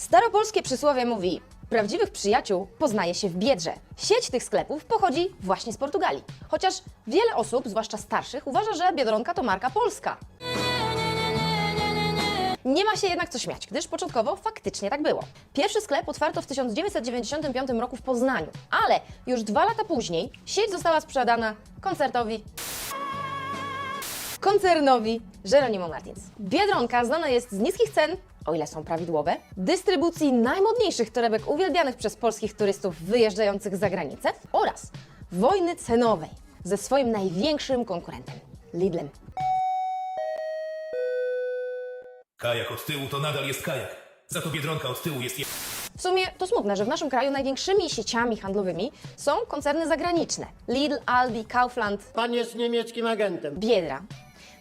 Staropolskie przysłowie mówi: Prawdziwych przyjaciół poznaje się w biedrze. Sieć tych sklepów pochodzi właśnie z Portugalii. Chociaż wiele osób, zwłaszcza starszych, uważa, że Biedronka to marka polska. Nie ma się jednak co śmiać, gdyż początkowo faktycznie tak było. Pierwszy sklep otwarto w 1995 roku w Poznaniu, ale już dwa lata później sieć została sprzedana koncertowi koncernowi Jeronimo Martins. Biedronka znana jest z niskich cen, o ile są prawidłowe, dystrybucji najmodniejszych torebek uwielbianych przez polskich turystów wyjeżdżających za granicę oraz wojny cenowej ze swoim największym konkurentem Lidlem. Kajak od tyłu to nadal jest kajak. Za to biedronka od tyłu jest je... W sumie to smutne, że w naszym kraju największymi sieciami handlowymi są koncerny zagraniczne. Lidl, Aldi, Kaufland, Pan jest niemieckim agentem. Biedra.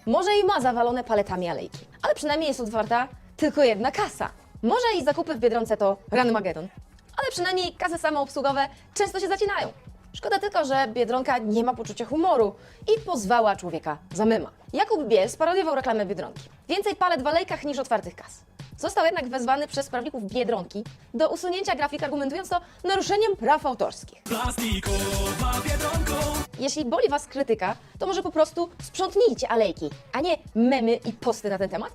Może i ma zawalone paletami alejki, ale przynajmniej jest otwarta tylko jedna kasa. Może i zakupy w Biedronce to Ranmagedon, ale przynajmniej kasy samoobsługowe często się zacinają. Szkoda tylko, że Biedronka nie ma poczucia humoru i pozwała człowieka za myma. Jakub Biel sparodiował reklamę Biedronki. Więcej palet w alejkach niż otwartych kas. Został jednak wezwany przez prawników Biedronki do usunięcia grafik, argumentując to naruszeniem praw autorskich. Jeśli boli Was krytyka, to może po prostu sprzątnijcie alejki, a nie memy i posty na ten temat?